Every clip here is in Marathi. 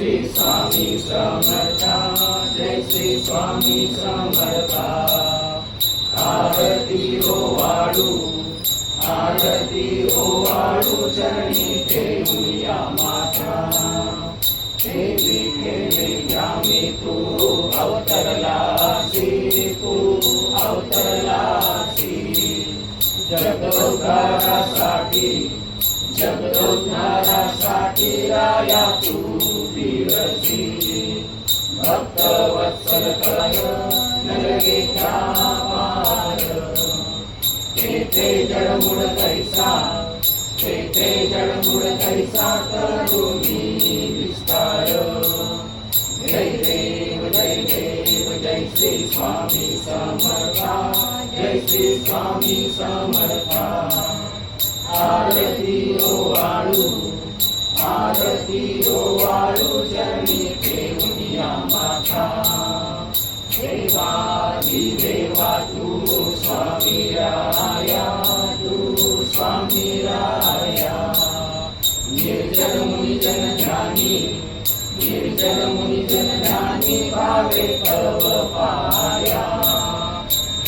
श्री स्वामी समर्था जय श्री स्वामी समर्था. आरती ओ वाळू आरती ओ वाळू चरणी ठेवूया माता. देवी केले ग्रामी तू अवतरला श्री तू अवतरला अवतरलासी जगदोद्धारासाठी जगदोद्धारासाठी राया तू. जडमुड कैसा तेथे जडमुड कैसा करुणी विस्तार जय देव जय देव जय श्री स्वामी समर्था. जय श्री स्वामी समर्था. आरती ओ वाळू आरती ओ वाळू चरणी ठेवूया माता देवादी देवा तू स्वामी राया तू स्वामी राया। निर्जन मुनी ध्यानी निर्जन मुनी ध्यानी भावे तव पाया।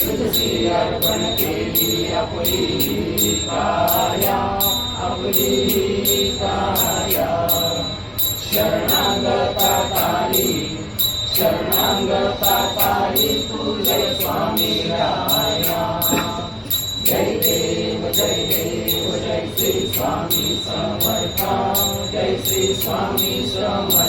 तुझी अर्पण केली आपली काया आपली काया। शरणागता तारी शरणांगता तारी तुझे स्वामी राया जय देव जय देव जय श्री स्वामी समर्था जय श्री स्वामी समर्था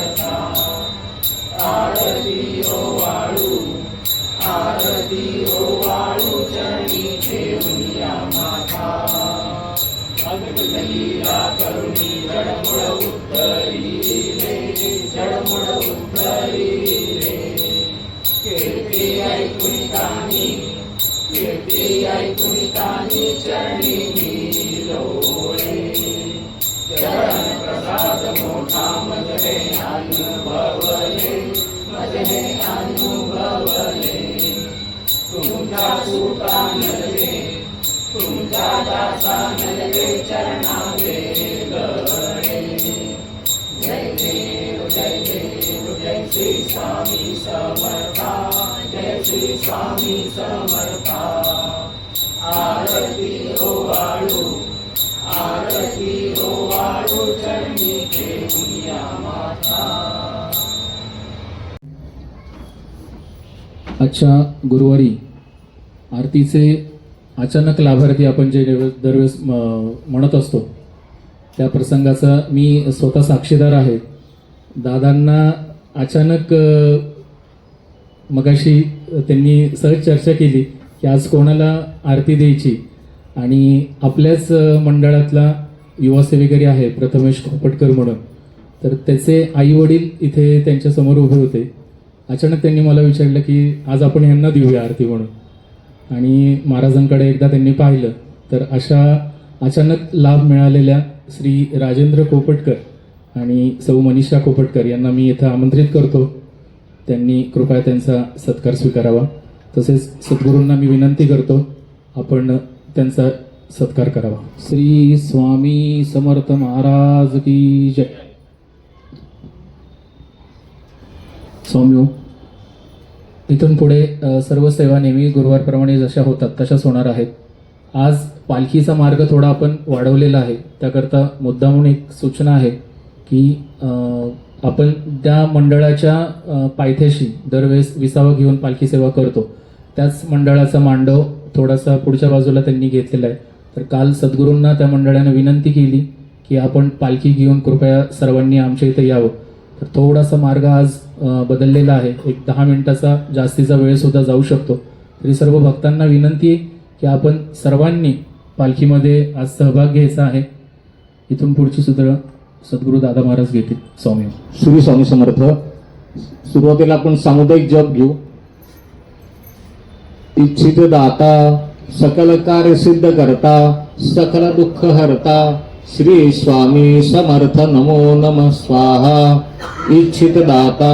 समर्था आरती हो वाळू आरती हो वाळू चरणी ठेवूया माता। आजच्या गुरुवारी आरतीचे अचानक लाभार्थी आपण जे दरवेळेस दरवेळेस म्हणत असतो त्या प्रसंगाचा मी स्वतः साक्षीदार आहे. दादांना अचानक मगाशी त्यांनी सहज चर्चा केली की आज कोणाला आरती द्यायची? आणि आपल्याच मंडळातला युवा सेवेकरी आहे प्रथमेश खोपटकर म्हणून. तर त्याचे आई वडील इथे त्यांच्यासमोर उभे होते. अचानक त्यांनी मला विचारलं की आज आपण ह्यांना देऊया आरती म्हणून. आणि महाराजांकडे एकदा त्यांनी पाहिलं. तर अशा अचानक लाभ मिळालेल्या श्री राजेंद्र कोपटकर आणि सौ मनीषा कोपटकर यांना मी इथं आमंत्रित करतो. त्यांनी कृपया त्यांचा सत्कार स्वीकारावा. तसेच सद्गुरूंना मी विनंती करतो आपण त्यांचा सत्कार करावा. श्री स्वामी समर्थ महाराज की जय. स्वामी इथून पुढे सर्व सेवा नेहमी गुरुवारप्रमाणे जशा होतात तशाच होणार आहेत. आज पालखीचा मार्ग थोडा आपण वाढवलेला आहे. त्याकरता मुद्दामून एक सूचना आहे की आपण त्या मंडळाच्या पायथ्याशी दरवेळेस विसावा घेऊन पालखी सेवा करतो. त्याच मंडळाचा मांडव थोडासा पुढच्या बाजूला त्यांनी घेतलेला आहे. तर काल सद्गुरूंना त्या मंडळाने विनंती केली की आपण पालखी घेऊन कृपया सर्वांनी आमच्या इथे यावं. तर थोडासा मार्ग आज बदललेला आहे. एक दहा मिनिटाचा जास्तीचा वेळसुद्धा जाऊ शकतो. तरी सर्व भक्तांना विनंती आहे की आपण सर्वांनी पालखीमध्ये आज सहभाग घ्यायचा आहे. इथून पुढची सूत्र सद्गुरू दादा महाराज घेतील स्वामी. श्री स्वामी समर्थ. सुरुवातीला आपण सामुदायिक जप घेऊ. इच्छित दाता सकल कार्य सिद्ध करता सकल दुःख हरता श्री स्वामी समर्थ नमो नम स्वाहा. इच्छित दाता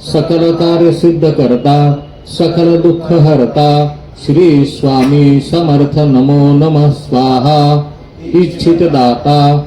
सकल कार्य सिद्ध करता सकल दुःख हरता श्री स्वामी समर्थ नमो नम स्वाहा. इच्छित दाता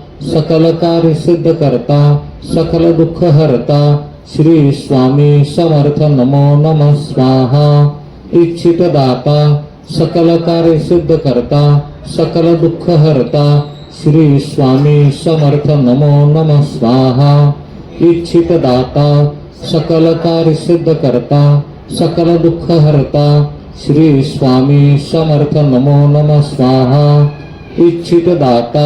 सकल कार्य सिद्ध करता सकल दुःख हरता। श्री स्वामी समर्थ नमो नम स्वाहा। इच्छित दाता सकल कार्य सिद्ध करता सकल दुःख हरता। श्री स्वामी समर्थ नमो नम स्वाहा। इच्छित दाता सकल कार्य सिद्ध करता सकल दुःख हरता। श्री स्वामी समर्थ नमो नम स्वाहा। इच्छित दाता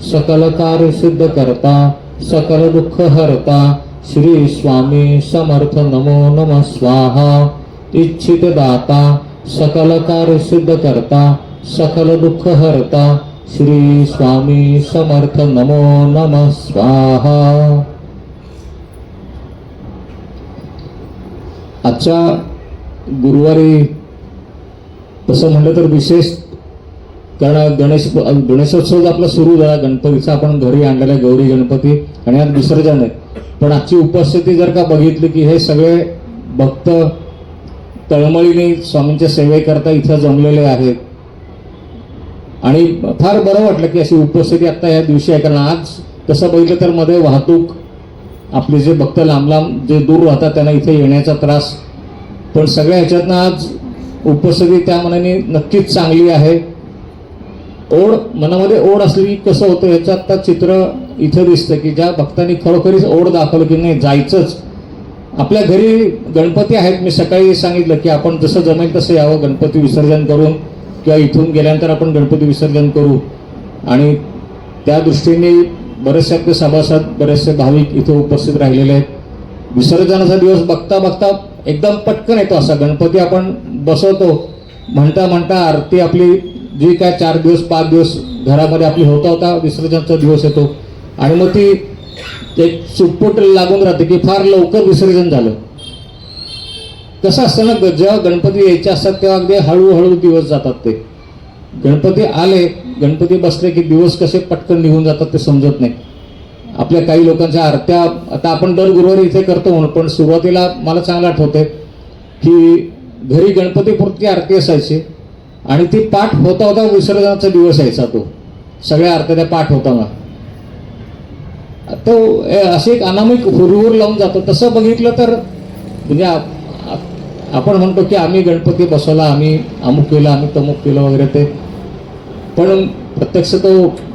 सकल कार्य सिद्ध करता, सकल दुःख हरता। श्री स्वामी समर्थ नमो नम स्वाहा। इच्छित दाता, सकल कार्य सिद्ध करता, सकल दुःख हरता। श्री स्वामी समर्थ नमो नम स्वाहा। आजच्या गुरुवारी तसं तर विशेष कारण गणेश गणेशोत्सव आपला सुरू झाला गणपतीचा आपण घरी आणलेला गौरी गणपती आणि आज विसर्जन आहे. पण आजची उपस्थिती जर का बघितली की हे सगळे भक्त तळमळीने स्वामींच्या सेवेकरता इथं जमलेले आहेत. आणि फार बरं वाटलं की अशी उपस्थिती आत्ता या दिवशी आहे. कारण आज तसं बघितलं तर मध्ये वाहतूक आपले जे भक्त लांब लांब जे दूर राहतात त्यांना इथे येण्याचा त्रास. पण सगळ्या ह्याच्यातनं आज उपस्थिती त्या मनाने नक्कीच चांगली आहे. ओढ मनामध्ये ओढ असली की कसं होतं ह्याचं आत्ता चित्र इथं दिसतं की ज्या भक्तांनी खरोखरीच ओढ दाखवलं की नाही जायचंच. आपल्या घरी गणपती आहेत. मी सकाळी सांगितलं की आपण जसं जमेल तसं यावं गणपती विसर्जन करून किंवा इथून गेल्यानंतर आपण गणपती विसर्जन करू. आणि त्या दृष्टीने बरेचसे आपले सभासद बरेचसे भाविक इथे उपस्थित राहिलेले आहेत. विसर्जनाचा दिवस बघता बघता एकदम पटकन येतो असा. गणपती आपण बसवतो. म्हणता म्हणता आरती आपली जी काय चार दिवस पाच दिवस घरामध्ये आपली होता होता विसर्जनाचा दिवस येतो. आणि मग ती एक सुटपुट लागून राहते की फार लवकर विसर्जन झालं. कसं असतं ना जेव्हा गणपती यायचे असतात तेव्हा अगदी हळूहळू दिवस जातात ते. गणपती आले गणपती बसले की दिवस कसे पटकन निघून जातात ते समजत नाही. आपल्या काही लोकांच्या आरत्या आता आपण दर गुरुवारी इथे करतो म्हणून पण सुरुवातीला मला चांगलं आठवते की घरी गणपतीपुरती आरती असायची. आणि ती पाठ होता होता विसर्जनाचा दिवस यायचा तो. सगळ्या आरत्या त्या पाठ होताना. तो ए, अशी एक अनामिक हुरहुर लावून जातो. तसं बघितलं तर म्हणजे आपण म्हणतो की आम्ही गणपती बसवला आम्ही अमुक केलं आम्ही तमुक केलं वगैरे ते. पण प्रत्यक्ष तो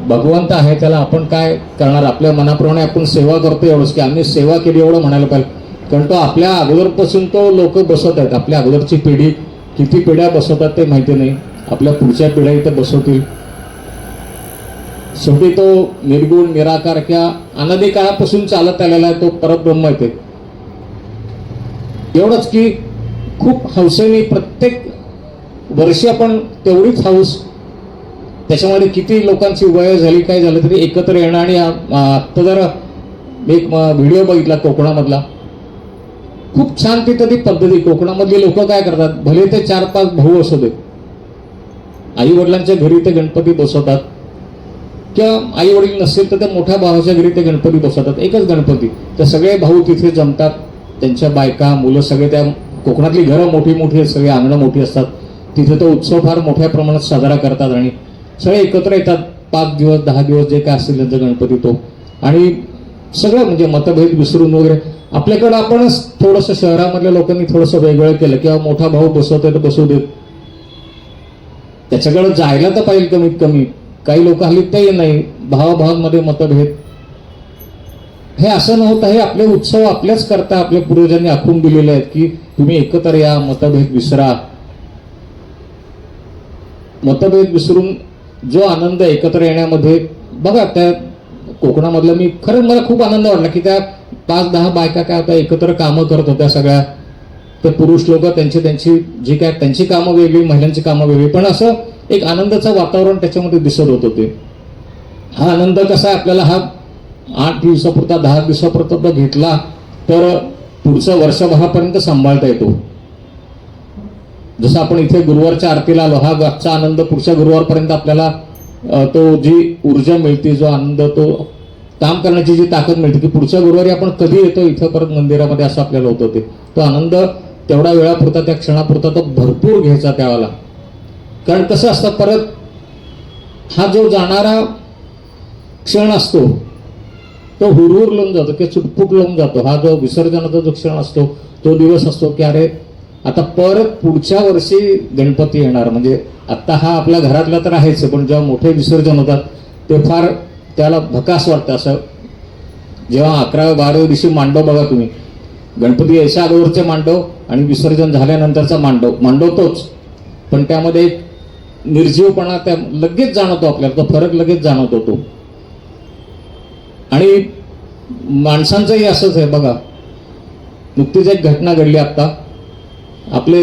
भगवंत आहे त्याला आपण काय करणार? आपल्या मनाप्रमाणे आपण सेवा करतो एवढंच की आम्ही सेवा केली एवढं म्हणायला पाहिजे. कारण तो आपल्या अगोदरपासून तो लोक बसवत आहेत. आपल्या अगोदरची पिढी किती पिढ्या बसवतात ते माहिती नाही. आपल्या पुढच्या पिढ्या इथे बसवतील. शेवटी तो निर्गुण निराकार किंवा अनादी काळापासून चालत आलेला आहे तो परब्रह्म येते. एवढंच की खूप हौसेने प्रत्येक वर्षी आपण तेवढीच हौस त्याच्यामध्ये किती लोकांची वय झाली काय झालं तरी एकत्र येणं आणि आत्ता जर एक व्हिडिओ बघितला कोकणामधला. खूप छान तिथं ती पद्धती. कोकणामधली लोक काय करतात? भले ते चार पाच भाऊ असू देत आई वडिलांच्या घरी ते गणपती बसवतात किंवा आई वडील नसेल तर त्या मोठ्या भावाच्या घरी ते गणपती बसवतात. एकच गणपती. तर सगळे भाऊ तिथे जमतात त्यांच्या बायका मुलं सगळे त्या कोकणातली घरं मोठी मोठी आहेत सगळी अंगणं मोठी असतात. तिथे तो उत्सव फार मोठ्या प्रमाणात साजरा करतात आणि सगळे एकत्र येतात. पाच दिवस दहा दिवस जे काय असतील त्यांचा गणपती तो. आणि सगळं म्हणजे मतभेद विसरून वगैरे. आपल्याकडं आपणच थोडंसं शहरामधल्या लोकांनी थोडंसं वेगळं केलं किंवा मोठा भाऊ बसवतोय तर बसवू देत. त्याच्याकडं जायला तर पाहिजे कमीत कमी काही लोक हल्ली ते नाही. भावाभावांमध्ये मतभेद. हे असं नव्हतं. हे आपले उत्सव आपल्याच करता आपल्या पूर्वजांनी आखून दिलेले आहेत की तुम्ही एकत्र या मतभेद विसरा. मतभेद विसरून जो आनंद एकत्र येण्यामध्ये बघा त्या कोकणामधलं मी खरंच मला खूप आनंद वाटला की त्या पाच दहा बायका काय होत्या एकत्र कामं करत होत्या सगळ्या. ते पुरुष लोक त्यांची त्यांची जी काय त्यांची कामं वेगळी महिलांची कामं वेगळी पण असं एक आनंदाचं वातावरण त्याच्यामध्ये दिसत होत होते हा आनंद कसा आहे आपल्याला हा आठ दिवसापुरता दहा दिवसापुरता घेतला तर पुढचं वर्षभरापर्यंत सांभाळता येतो. जसं आपण इथे गुरुवारच्या आरतीला आलो हा आजचा आनंद पुढच्या गुरुवारपर्यंत आपल्याला तो जी ऊर्जा मिळते जो आनंद तो काम करण्याची जी ताकद मिळते की पुढच्या गुरुवारी आपण कधी येतो इथं परत मंदिरामध्ये असं आपल्याला होतं ते. तो आनंद तेवढा वेळापुरता त्या क्षणापुरता तो भरपूर घ्यायचा त्यावेळेला कारण कसं असतं परत हा जो जाणारा क्षण असतो तो हुरहुर लावून जातो किंवा चुटपुट लावून जातो. हा जो विसर्जनाचा जो क्षण असतो तो दिवस असतो की अरे आता परत पुढच्या वर्षी गणपती येणार. म्हणजे आता हा आपल्या घरातला तर आहेच पण जेव्हा मोठे विसर्जन होतात ते फार त्याला भकास वाटतं असं. जेव्हा अकराव्या बाराव्या दिवशी मांडव बघा तुम्ही. गणपती यायच्या अगोदरचे मांडव आणि विसर्जन झाल्यानंतरचा मांडव. मांडव तोच. पण त्यामध्ये एक निर्जीवपणा त्या लगेच जाणवतो आपल्याला. तो फरक लगेच जाणवतो तो. आणि माणसांचंही असंच आहे बघा. नुकतीच एक घटना घडली आत्ता. आपले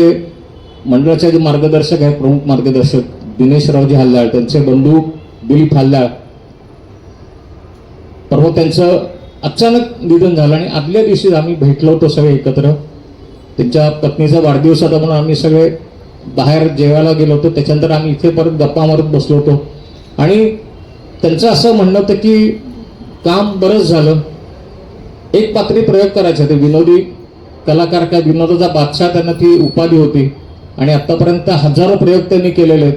मंडळाचे जे मार्गदर्शक आहेत प्रमुख मार्गदर्शक दिनेशरावजी हल्लाळ त्यांचे बंधू दिलीप हल्लाळ परवा त्यांचं अचानक निधन झालं आणि आदल्या दिवशी आम्ही भेटलो होतो सगळे एकत्र. त्यांच्या पत्नीचा वाढदिवस होता म्हणून आम्ही सगळे बाहेर जेवायला गेलो होतो. त्याच्यानंतर आम्ही इथे परत गप्पा मारत बसलो होतो. आणि त्यांचं असं म्हणणं होतं की काम बरंच झालं. एक पात्री प्रयोग करायचे ते विनोदी कलाकार काय विनोदाचा बादशाह त्यांना ती उपाधी होती. आणि आतापर्यंत हजारो प्रयोग त्यांनी केलेले. आहेत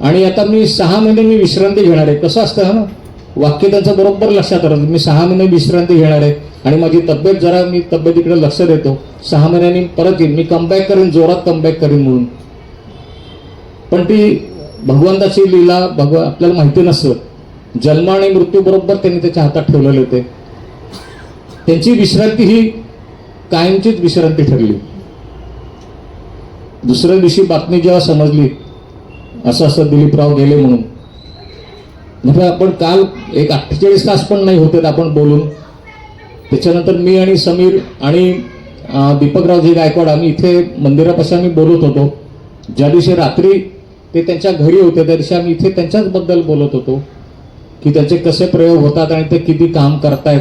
आणि आता मी सहा महिने मी विश्रांती घेणार आहे. कसं असतं ना? वाक्य त्यांचं बरोबर लक्षात राहतं. मी सहा महिने विश्रांती घेणार आहे. आणि माझी तब्येत जरा मी तब्येतीकडे लक्ष देतो. सहा महिन्यांनी परत येईन. मी कमबॅक करेन जोरात कमबॅक करेन म्हणून. पण ती भगवंताची लीला भगव आपल्याला माहिती नसतं. जन्म आणि मृत्यू बरोबर त्यांनी त्याच्या हातात ठेवलेले होते. त्यांची विश्रांती ही कायमचीच विश्रांती ठरली. दुसऱ्या दिवशी बातमी जेव्हा समजली असं असं दिलीपराव गेले म्हणून. म्हणजे आपण काल एक अठ्ठेचाळीस तास पण नाही होते आपण बोलून. त्याच्यानंतर मी आणि समीर आणि दीपकरावजी गायकवाड आम्ही इथे मंदिरापाशी आम्ही बोलत होतो. ज्या दिवशी रात्री ते त्यांच्या घरी होते त्या दिवशी आम्ही इथे त्यांच्याच बद्दल बोलत होतो की त्याचे कसे प्रयोग होतात आणि ते किती काम करतायत.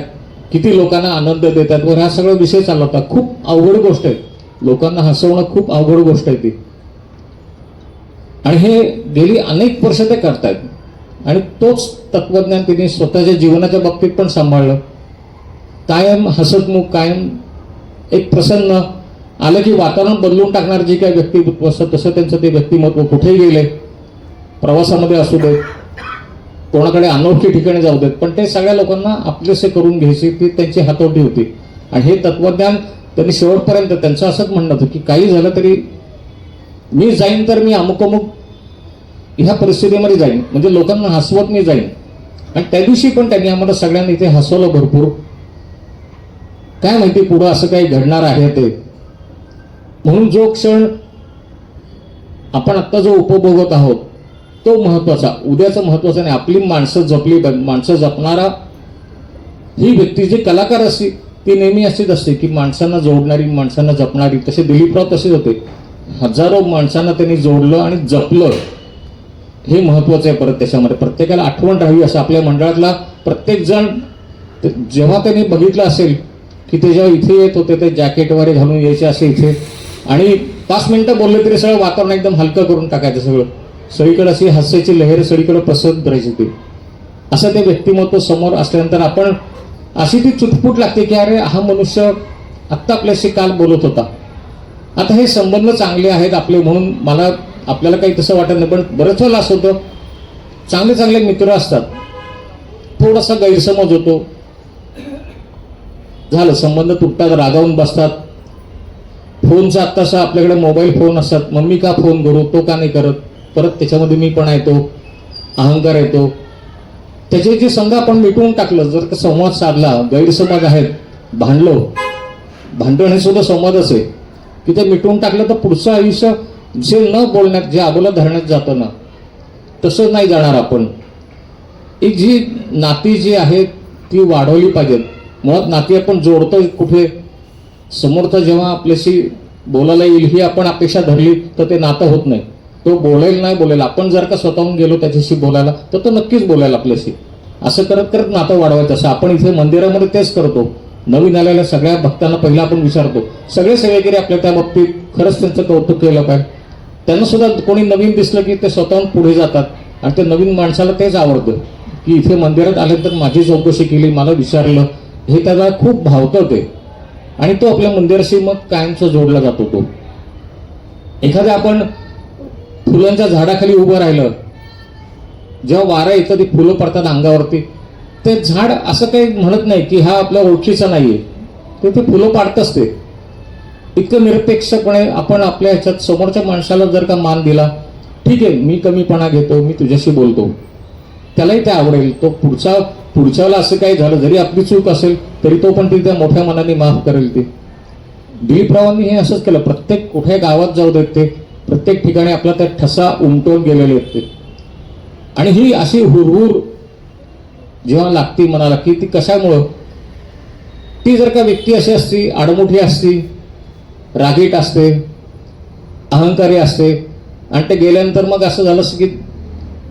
किती लोकांना आनंद देतात. वर हा सगळा विषय चालला होता. खूप अवघड गोष्ट आहे. लोकांना हसवणं खूप अवघड गोष्ट आहे ती. आणि हे गेली अनेक वर्ष ते करतायत. आणि तोच तत्वज्ञान तिने स्वतःच्या जीवनाच्या बाबतीत पण सांभाळलं. कायम हसतमुख कायम एक प्रसन्न आलं की वातावरण बदलून टाकणार जे काय व्यक्तिमत्व असतं तसं त्यांचं ते व्यक्तिमत्व कुठेही गेले. प्रवासामध्ये असू दे कोणाकडे अनोळखी ठिकाणी जाऊ देत पण ते सगळ्या लोकांना आपलेसे करून घ्यायचे ती त्यांची हातोटी होती. आणि हे तत्वज्ञान त्यांनी शेवटपर्यंत त्यांचं असंच म्हणणं होतं की काही झालं तरी मी जाईन तर मी अमुक अमुक ह्या परिस्थितीमध्ये जाईन. म्हणजे लोकांना हसवत मी जाईन. आणि त्या दिवशी पण त्यांनी आम्हाला सगळ्यांनी इथे हसवलं भरपूर. काय माहिती पुढं असं काही घडणार आहे ते. म्हणून जो क्षण आपण आत्ता जो उपभोगत आहोत तो महत्त्वाचा. उद्याचं महत्वाचं नाही आपली माणसं जपली माणसं जपणारा ही व्यक्ती जी कलाकार असते ती नेहमी अशीच असते की माणसांना जोडणारी माणसांना जपणारी तसे दिलीपराव तसेच होते. हजारो माणसांना त्यांनी जोडलं आणि जपलं. हे महत्वाचं आहे परत त्याच्यामध्ये. प्रत्येकाला आठवण राहावी असं आपल्या मंडळातला प्रत्येक जण जेव्हा त्यांनी बघितलं असेल की ते जेव्हा इथे येत होते ते जॅकेट वगैरे घालून यायचे असे इथे. आणि पाच मिनिटं बोलले तरी सगळं वातावरण एकदम हलकं करून टाकायचं सगळं. सगळीकडे अशी हास्याची लहर सगळीकडे पसरत राहायची होती. असं ते व्यक्तिमत्व समोर असल्यानंतर आपण अशी ती चुटपुट लागते की अरे हा मनुष्य आत्ता आपल्याशी काल बोलत होता. आता हे संबंध चांगले आहेत आपले म्हणून मला आपल्याला काही तसं वाटत नाही पण बरंच वेळेला असं होतं. चांगले चांगले मित्र असतात. थोडासा गैरसमज होतो. झालं संबंध तुटतात रागावून बसतात. फोनचा आत्तासा आपल्याकडे मोबाईल फोन असतात. मम्मी का फोन करू? तो का नाही करत? परत त्याच्यामध्ये मी पण येतो अहंकार येतो. त्याचे जे समजा आपण मिटवून टाकलं जर का संवाद साधला गैरसमज आहेत भांडलो. भांडण हे सुद्धा संवादच आहे. की ते मिटवून टाकलं तर पुढचं आयुष्य जे न बोलण्यात जे आबोला धरण्यात जातं ना तसं नाही जाणार आपण. एक जी नाती जी आहेत ती वाढवली पाहिजेत. मुळात नाती आपण जोडतो कुठे? समोरचा जेव्हा आपल्याशी बोलायला येईल ही आपण अपेक्षा धरली तर ते नातं होत नाही. तो बोलेल नाही बोलेल आपण जर का स्वतःहून गेलो त्याच्याशी बोलायला तर तो नक्कीच बोलेल आपल्याशी. असं करत करत नातं वाढवायचं असं आपण इथे मंदिरामध्ये तेच करतो. नवीन आलेल्या सगळ्या भक्तांना पहिला आपण विचारतो. सगळे सेवेकरी आपल्या त्या बाबतीत खरंच त्यांचं कौतुक केलं पाहिजे. त्यांना सुद्धा कोणी नवीन दिसलं की ते स्वतःहून पुढे जातात. आणि ते नवीन माणसाला तेच आवडतं की इथे मंदिरात आल्यानंतर माझी चौकशी केली मला विचारलं. हे त्याला खूप भावतं ते. आणि तो आपल्या मंदिराशी मग कायमचा जोडला जातो तो. एखाद्या आपण फुलांच्या झाडाखाली उभं राहिलं. जेव्हा वारा येतं ती फुलं पडतात अंगावरती. ते झाड असं काही म्हणत नाही की हा आपल्या ओळखीचा नाहीये. ते ते फुलं पाडतच ते. इतकं निरपेक्षपणे आपण आपल्या ह्याच्यात समोरच्या माणसाला जर का मान दिला ठीक आहे मी कमीपणा घेतो मी तुझ्याशी बोलतो. त्यालाही ते आवडेल. तो पुढचा पुढच्याला असं काही झालं जरी आपली चूक असेल तरी तो पण ती त्या मोठ्या मनाने माफ करेल ती. दिलीपरावांनी हे असंच केलं. प्रत्येक कुठे गावात जाऊ देत ते. प्रत्येक ठिकाणी आपला त्या ठसा उमटवून गेलेले होते आणि ही अशी हुरहुर जेव्हा लागती मनाला की ती कशामुळं? ती जर का व्यक्ती अशी असती आडमुठी असती रागीट असते अहंकारी असते आणि ते गेल्यानंतर मग असं झालं की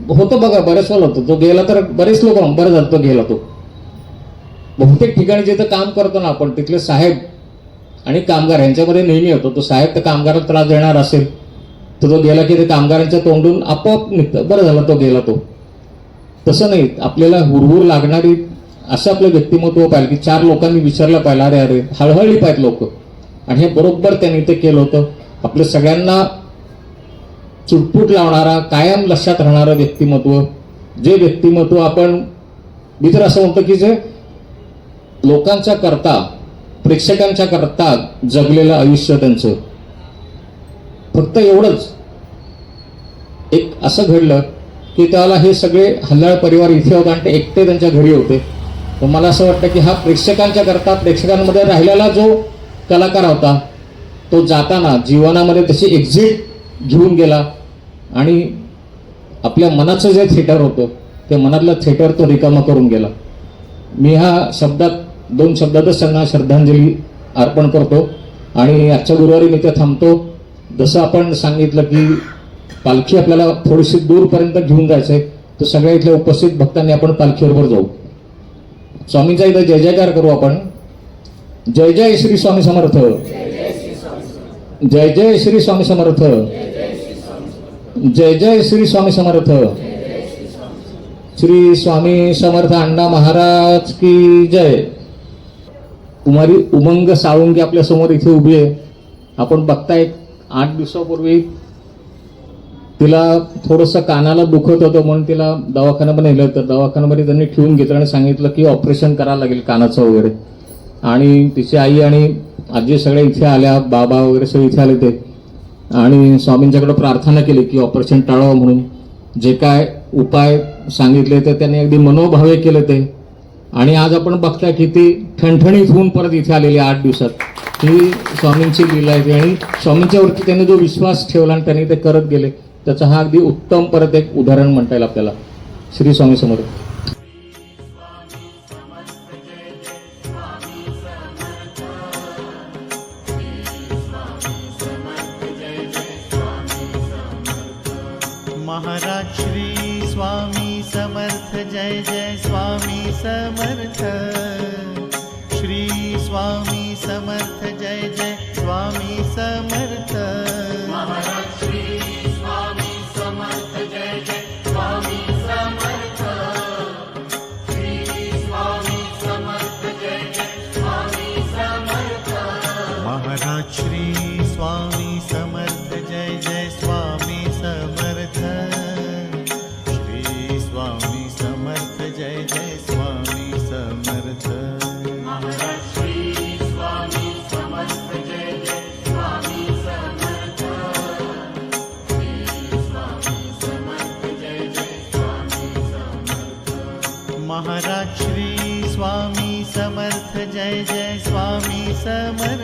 होतं बघा बरेच वेळा होतं. तो गेला तर बरेच लोक बरं झालं तो गेला तो. बहुतेक ठिकाणी जिथं काम करतो ना आपण तिथले साहेब आणि कामगार यांच्यामध्ये नेहमी होतो. तो साहेब तर कामगाराला त्रास देणार असेल तर तो गेला की ते कामगारांच्या तोंडून आपोआप निघतं. बरं झालं तो गेला तो. तसं नाही. आपल्याला हुरहुर लागणारी असं आपलं व्यक्तिमत्व पाहिलं की चार लोकांनी विचारलं पाहिलं अरे अरे हळहळली पाहिजे लोक. आणि हे बरोबर त्यांनी ते केलं होतं. आपल्या सगळ्यांना चुटपुट लावणारा कायम लक्षात राहणारं व्यक्तिमत्व. जे व्यक्तिमत्व आपण मी तर असं म्हणतो की जे लोकांच्या करता प्रेक्षकांच्या करता जगलेलं आयुष्य त्यांचं. फक्त एवढंच. एक असं घडलं की त्याला हे सगळे हल्लाळ परिवार इथे होता आणि ते एकटे त्यांच्या घरी होते. तर मला असं वाटतं की हा प्रेक्षकांच्या करता प्रेक्षकांमध्ये राहिलेला जो कलाकार होता तो जाताना जीवनामध्ये त्याची एक्झिट घेऊन गेला आणि आपल्या मनाचं जे थिएटर होतं ते मनातलं थिएटर तो रिकामा करून गेला. मी ह्या शब्दात दोन शब्दातच त्यांना श्रद्धांजली अर्पण करतो आणि आजच्या गुरुवारी मी ते थांबतो. जसं आपण सांगितलं की पालखी आपल्याला थोडीशी दूरपर्यंत घेऊन जायचं आहे तर सगळ्या इथल्या उपस्थित भक्तांनी आपण पालखीबरोबर जाऊ. स्वामींचा इथं जय जयकार करू आपण. जय जय श्री स्वामी समर्थ. जय जय श्री स्वामी समर्थ. जय जय श्री स्वामी समर्थ. श्री स्वामी समर्थ अण्णा महाराज की जय. कुमारी उमंग साळुंगी आपल्यासमोर इथे उभी आहे. आपण बघताय आठ दिवसापूर्वी तिला थोडंसं कानाला दुखत होतं म्हणून तिला दवाखान्यामध्ये नेलं. तर दवाखान्यामध्ये त्यांनी ठेवून घेतलं आणि सांगितलं की ऑपरेशन करायला लागेल कानाचं वगैरे. आणि तिची आई आणि आजी सगळे इथे आल्या. बाबा वगैरे सगळे इथे आले ते. आणि स्वामींच्याकडे प्रार्थना केली की ऑपरेशन टाळावं म्हणून. जे काय उपाय सांगितले ते त्यांनी अगदी मनोभावे केले ते. आणि आज आपण बघता की ती ठणठणीत होऊन परत इथे आलेली आठ दिवसात. ही स्वामींची लीला आहे आणि स्वामींच्या वरती त्यांनी जो विश्वास ठेवला आणि त्यांनी ते करत गेले त्याचा हा अगदी उत्तम परत एक उदाहरण म्हणता येईल आपल्याला. श्री स्वामी समर्थ. जय जय स्वामी समर्थ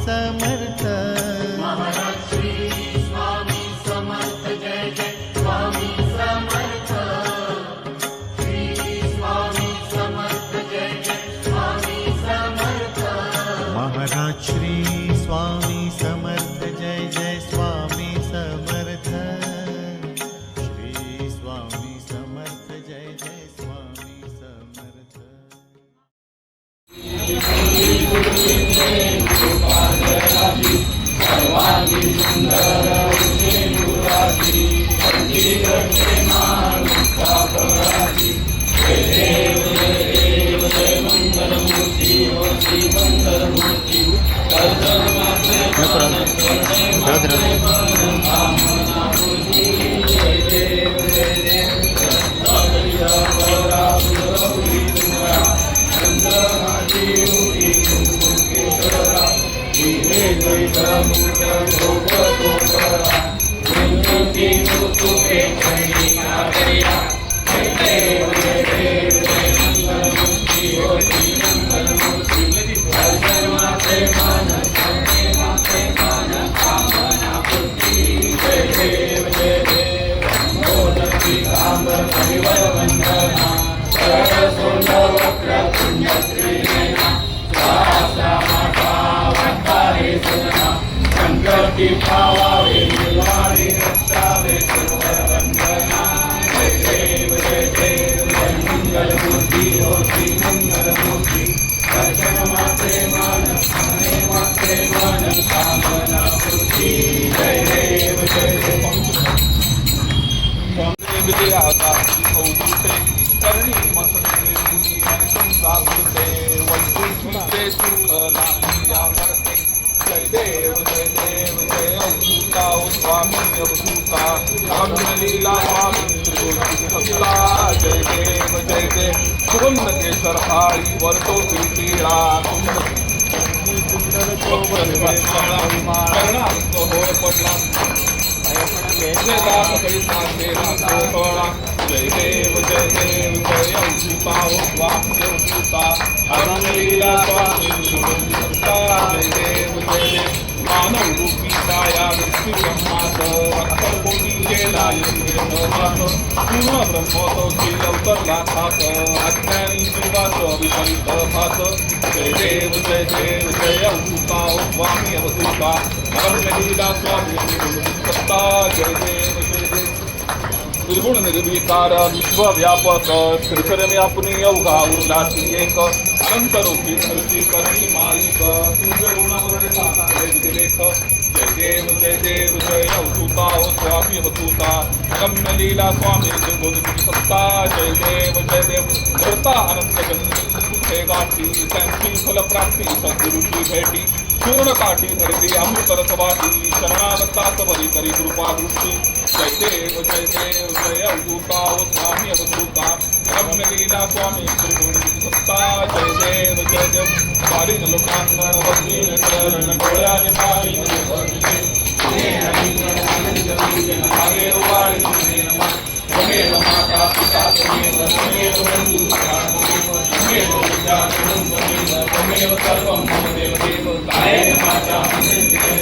सर्वांगी सुंदर Kentucky Power in त्रिगुणा जय देव जय देव सुगंध केसर हाळी वरतो तिळा होय पडला जय देव जय देव जय अवधूता ओ स्वामी अवधूता स्वामी जय देव जय देव मानव रूपी काया विष्णू ब्रह्मास अखर कोटी गेला यज्ञास पूर्ण ब्रह्मोतो खिल अवतरला खास अज्ञानी जीवास विपरीत भास जय देव जय देव जय अवधूता ओ स्वामी अवधूता अरंगलीला स्वामी सत्ता जय देव जय देव निर्गुण निर्विकार विश्वव्यापक श्रीचरणी आपणी अवघा उरलासी एक अनंत रूपी धरती करणी मालिक तुझ गुण लेख जय देव जय देव जय अवधूता ओ स्वामी अवधूता रम्य लीला स्वामी सत्ता जय देव जय देव करता अनंत गाठी त्यांची फलप्राप्ती सद्गुरूची भेटी पूर्ण काठी धरली अमृत रसवाटी शरणागतास बरी करी कृपा दृष्टी जय देव जय देव जय अवधूता स्वामी अवधूता रम्य लीला स्वामी गुरुगोविंद सत्ता जय देव जय देव बालीन लोकांगण वसीन शरण डोळ्याने पाहिन त्वमेव माता पिता त्वमेव त्वमेव बन्धु त्वमेव विद्या त्वमेव त्वमेव सर्वं मम देव देव कायेन वाचा मनेन्द्रियेण